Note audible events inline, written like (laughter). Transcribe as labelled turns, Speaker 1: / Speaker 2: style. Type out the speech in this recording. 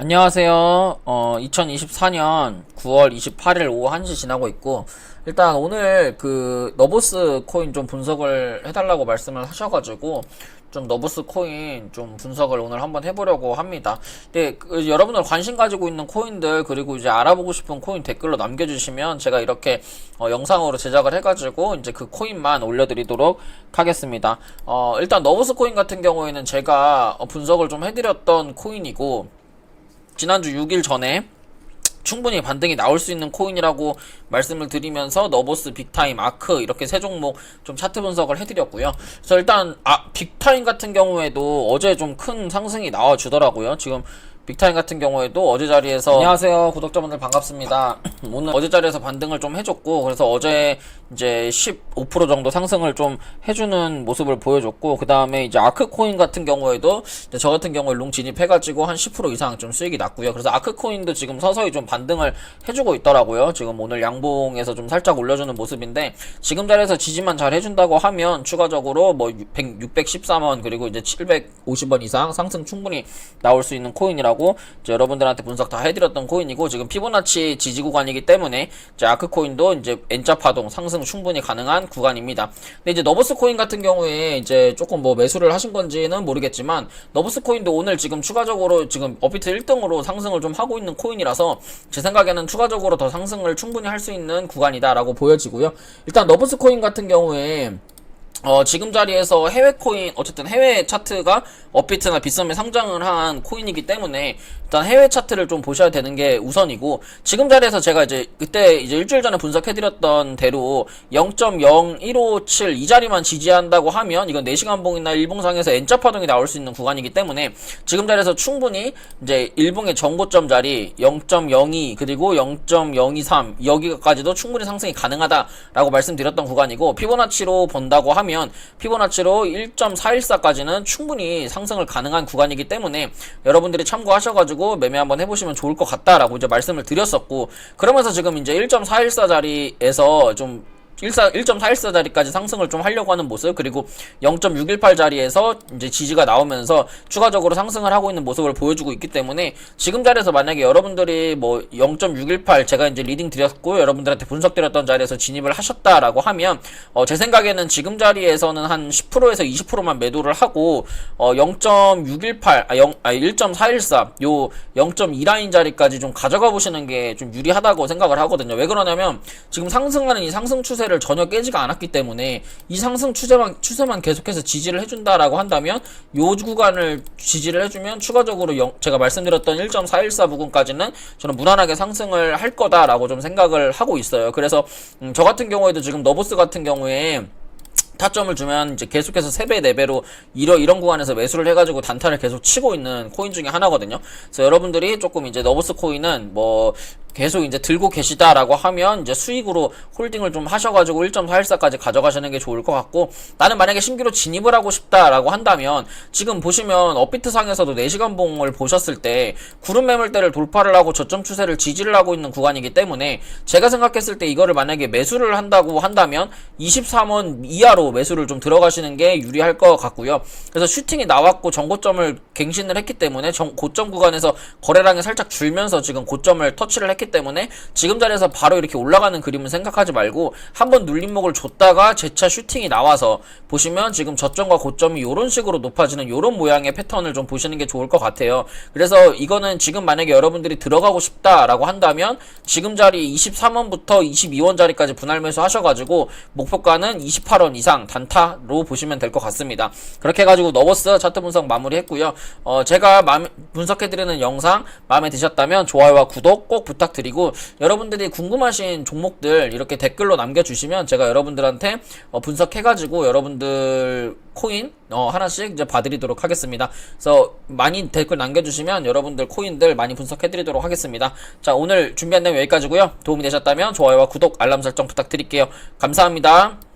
Speaker 1: 안녕하세요. 어, 2024년 9월 28일 오후 1시 지나고 있고, 일단 오늘 그 너보스 코인 좀 분석을 해달라고 말씀을 하셔가지고, 좀 너보스 코인 좀 분석을 오늘 한번 해보려고 합니다. 근데 그 여러분들 관심 가지고 있는 코인들, 그리고 이제 알아보고 싶은 코인 댓글로 남겨주시면 제가 이렇게 어, 영상으로 제작을 해가지고 이제 그 코인만 올려드리도록 하겠습니다. 어, 일단 너보스 코인 같은 경우에는 제가 어, 분석을 좀 해드렸던 코인이고, 지난주 6일 전에 충분히 반등이 나올 수 있는 코인이라고 말씀을 드리면서 너보스, 빅타임, 아크 이렇게 세 종목 좀 차트 분석을 해드렸고요. 그래서 일단 아 빅타임 같은 경우에도 어제 좀 큰 상승이 나와 주더라고요. 지금 빅타임 같은 경우에도 어제 자리에서 안녕하세요 구독자분들 반갑습니다. (clears throat) 오늘 어제 자리에서 반등을 좀 해줬고 그래서 어제 이제 15% 정도 상승을 좀 해주는 모습을 보여줬고 그 다음에 이제 아크코인 같은 경우에도 저 같은 경우에 롱 진입해가지고 한 10% 이상 좀 수익이 났고요. 그래서 아크코인도 지금 서서히 좀 반등을 해주고 있더라고요. 지금 오늘 양 봉에서 좀 살짝 올려주는 모습인데 지금 자리에서 지지만 잘 해준다고 하면 추가적으로 뭐 600, 613원 그리고 이제 750원 이상 상승 충분히 나올 수 있는 코인이라고 여러분들한테 분석 다 해드렸던 코인이고 지금 피보나치 지지 구간이기 때문에 이제 아크 코인도 이제 N자 파동 상승 충분히 가능한 구간입니다. 근데 이제 너버스 코인 같은 경우에 이제 조금 뭐 매수를 하신 건지는 모르겠지만 너버스 코인도 오늘 지금 추가적으로 지금 업비트 1등으로 상승을 좀 하고 있는 코인이라서 제 생각에는 추가적으로 더 상승을 충분히 할 수 있는 구간이다라고 보여지고요. 일단 너버스 코인 같은 경우에 어, 지금 자리에서 해외 코인, 어쨌든 해외 차트가 업비트나 빗썸에 상장을 한 코인이기 때문에 일단 해외 차트를 좀 보셔야 되는 게 우선이고 지금 자리에서 제가 이제 그때 이제 일주일 전에 분석해드렸던 대로 0.0157 이 자리만 지지한다고 하면 이건 4시간 봉이나 일봉상에서 N자 파동이 나올 수 있는 구간이기 때문에 지금 자리에서 충분히 이제 일봉의 정고점 자리 0.02 그리고 0.023 여기까지도 충분히 상승이 가능하다라고 말씀드렸던 구간이고 피보나치로 본다고 하면 피보나치로 1.414까지는 충분히 상승을 가능한 구간이기 때문에 여러분들이 참고하셔가지고 매매 한번 해보시면 좋을 것 같다라고 이제 말씀을 드렸었고 그러면서 지금 이제 1.414 자리에서 좀 1.4, 1.414 자리까지 상승을 좀 하려고 하는 모습 그리고 0.618 자리에서 이제 지지가 나오면서 추가적으로 상승을 하고 있는 모습을 보여주고 있기 때문에 지금 자리에서 만약에 여러분들이 뭐 0.618 제가 이제 리딩 드렸고 여러분들한테 분석 드렸던 자리에서 진입을 하셨다라고 하면 어, 제 생각에는 지금 자리에서는 한 10%에서 20%만 매도를 하고 어, 0.618 아, 0, 아 1.414 요 0.2 라인 자리까지 좀 가져가 보시는 게 좀 유리하다고 생각을 하거든요. 왜 그러냐면 지금 상승하는 이 상승 추세 추세를 전혀 깨지가 않았기 때문에 이 상승 추세만 추세만 계속해서 지지를 해준다라고 한다면 요 구간을 지지를 해주면 추가적으로 영, 제가 말씀드렸던 1.414 부근까지는 저는 무난하게 상승을 할 거다라고 좀 생각을 하고 있어요. 그래서 음, 저 같은 경우에도 지금 너보스 같은 경우에 타점을 주면 이제 계속해서 3배, 4배로 이런, 이런 구간에서 매수를 해가지고 단타를 계속 치고 있는 코인 중에 하나거든요. 그래서 여러분들이 조금 이제 너버스 코인은 뭐 계속 이제 들고 계시다라고 하면 이제 수익으로 홀딩을 좀 하셔가지고 1.414까지 가져가시는 게 좋을 것 같고 나는 만약에 신규로 진입을 하고 싶다라고 한다면 지금 보시면 업비트 상에서도 4시간 봉을 보셨을 때 구름 매물대를 돌파를 하고 저점 추세를 지지를 하고 있는 구간이기 때문에 제가 생각했을 때 이거를 만약에 매수를 한다고 한다면 23원 이하로 매수를 좀 들어가시는 게 유리할 것 같고요. 그래서 슈팅이 나왔고 정고점을 갱신을 했기 때문에 정, 고점 구간에서 거래량이 살짝 줄면서 지금 고점을 터치를 했기 때문에 지금 자리에서 바로 이렇게 올라가는 그림을 생각하지 말고 한번 눌림목을 줬다가 재차 슈팅이 나와서 보시면 지금 저점과 고점이 이런 식으로 높아지는 이런 모양의 패턴을 좀 보시는 게 좋을 것 같아요. 그래서 이거는 지금 만약에 여러분들이 들어가고 싶다라고 한다면 지금 자리 23원부터 22원 자리까지 분할 매수 하셔가지고 목표가는 28원 이상 단타로 보시면 될 것 같습니다. 그렇게 해가지고 너버스 차트 분석 마무리했고요. 어, 제가 분석해드리는 영상 마음에 드셨다면 좋아요와 구독 꼭 부탁드리고 여러분들이 궁금하신 종목들 이렇게 댓글로 남겨주시면 제가 여러분들한테 어, 분석해가지고 여러분들 코인 어, 하나씩 이제 봐드리도록 하겠습니다. 그래서 많이 댓글 남겨주시면 여러분들 코인들 많이 분석해드리도록 하겠습니다. 자 오늘 준비한 내용 여기까지고요. 도움이 되셨다면 좋아요와 구독 알람 설정 부탁드릴게요. 감사합니다.